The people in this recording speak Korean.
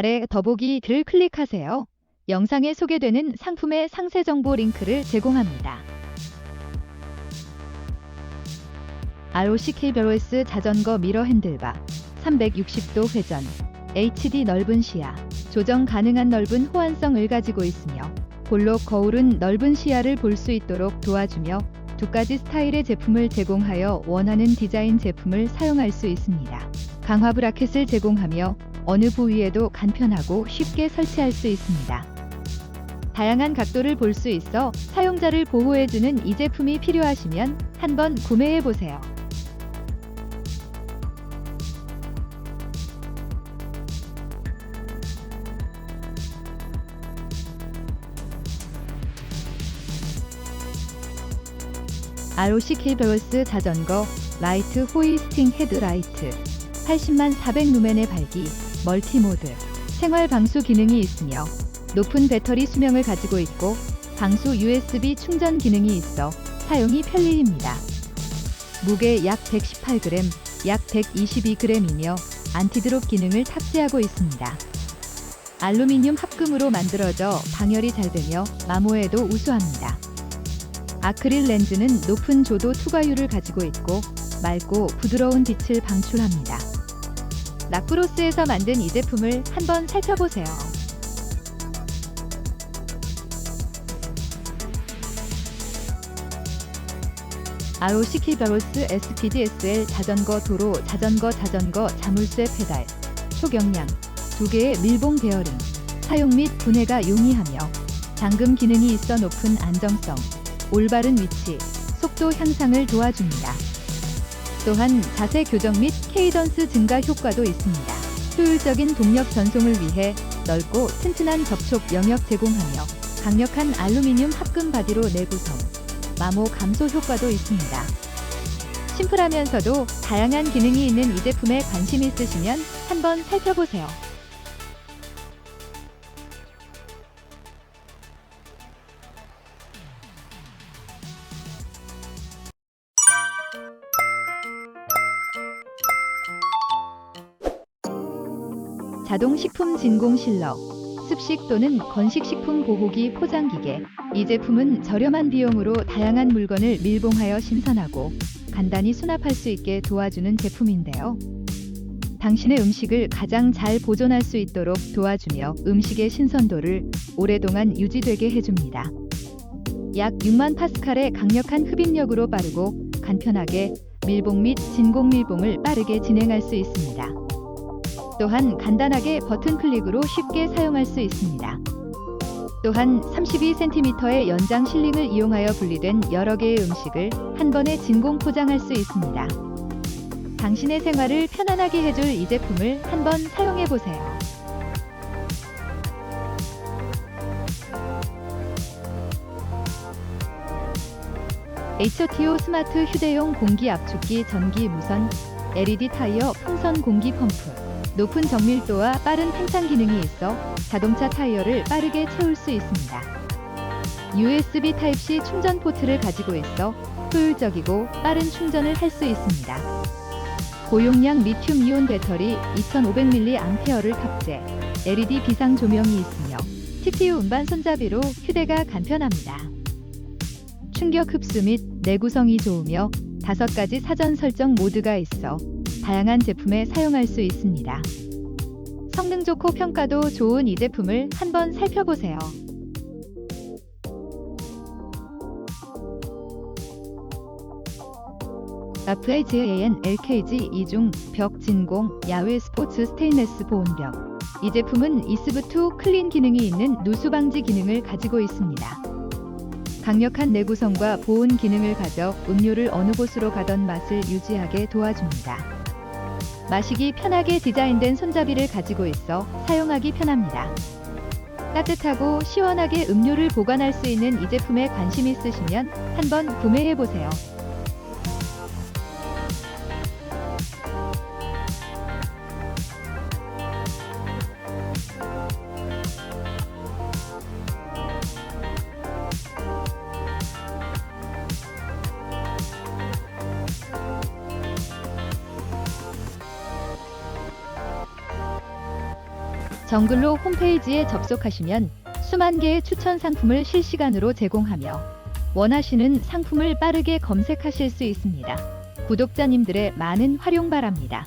아래 더보기 글 클릭하세요. 영상에 소개되는 상품의 상세 정보 링크를 제공합니다. ROC KBROS 자전거 미러 핸들바 360도 회전 HD 넓은 시야 조정 가능한 넓은 호환성을 가지고 있으며 볼록 거울은 넓은 시야를 볼 수 있도록 도와주며 두 가지 스타일의 제품을 제공하여 원하는 디자인 제품을 사용할 수 있습니다. 강화 브라켓을 제공하며 어느 부위에도 간편하고 쉽게 설치할 수 있습니다. 다양한 각도를 볼 수 있어 사용자를 보호해주는 이 제품이 필요하시면 한번 구매해 보세요. ROC 케이블스 자전거 라이트 호이스팅 헤드라이트 80만 400 루멘의 발기 멀티모드 생활 방수 기능이 있으며 높은 배터리 수명을 가지고 있고 방수 USB 충전 기능이 있어 사용이 편리입니다. 무게 약 118g, 약 122g이며 안티드롭 기능을 탑재하고 있습니다. 알루미늄 합금으로 만들어져 방열이 잘 되며 마모에도 우수합니다. 아크릴 렌즈는 높은 조도 투과율을 가지고 있고 맑고 부드러운 빛을 방출합니다. 락브로스에서 만든 이 제품을 한번 살펴보세요. ROC 키바로스 SPDSL 자전거 도로 자전거 자전거 자물쇠 페달 초경량 두 개의 밀봉 베어링 사용 및 분해가 용이하며 잠금 기능이 있어 높은 안정성 올바른 위치 속도 향상을 도와줍니다. 또한 자세 교정 및 케이던스 증가 효과도 있습니다. 효율적인 동력 전송을 위해 넓고 튼튼한 접촉 영역 제공하며 강력한 알루미늄 합금 바디로 내구성, 마모 감소 효과도 있습니다. 심플하면서도 다양한 기능이 있는 이 제품에 관심 있으시면 한번 살펴보세요. 자동 식품 진공 실러, 습식 또는 건식 식품 보호기 포장기계. 이 제품은 저렴한 비용으로 다양한 물건을 밀봉하여 신선하고 간단히 수납할 수 있게 도와주는 제품인데요. 당신의 음식을 가장 잘 보존할 수 있도록 도와주며 음식의 신선도를 오랫동안 유지되게 해줍니다. 약 6만 파스칼의 강력한 흡입력으로 빠르고 간편하게 밀봉 및 진공 밀봉을 빠르게 진행할 수 있습니다. 또한 간단하게 버튼 클릭으로 쉽게 사용할 수 있습니다. 또한 32cm의 연장 실링을 이용하여 분리된 여러 개의 음식을 한 번에 진공 포장할 수 있습니다. 당신의 생활을 편안하게 해줄 이 제품을 한번 사용해 보세요. HOTO 스마트 휴대용 공기 압축기 전기 무선 LED 타이어 풍선 공기 펌프 높은 정밀도와 빠른 팽창 기능이 있어 자동차 타이어를 빠르게 채울 수 있습니다. USB 타입C 충전 포트를 가지고 있어 효율적이고 빠른 충전을 할 수 있습니다. 고용량 리튬 이온 배터리 2500mAh를 탑재, LED 비상 조명이 있으며 TPU 운반 손잡이로 휴대가 간편합니다. 충격 흡수 및 내구성이 좋으며 다섯 가지 사전 설정 모드가 있어 다양한 제품에 사용할 수 있습니다. 성능 좋고 평가도 좋은 이 제품을 한번 살펴보세요. 라프에즈AN LKG 2중 벽 진공 야외 스포츠 스테인레스 보온벽 이 제품은 이스브2 클린 기능이 있는 누수 방지 기능을 가지고 있습니다. 강력한 내구성과 보온 기능을 가져 음료를 어느 곳으로 가던 맛을 유지하게 도와줍니다. 마시기 편하게 디자인된 손잡이를 가지고 있어 사용하기 편합니다. 따뜻하고 시원하게 음료를 보관할 수 있는 이 제품에 관심 있으시면 한번 구매해 보세요. 정글로 홈페이지에 접속하시면 수만 개의 추천 상품을 실시간으로 제공하며 원하시는 상품을 빠르게 검색하실 수 있습니다. 구독자님들의 많은 활용 바랍니다.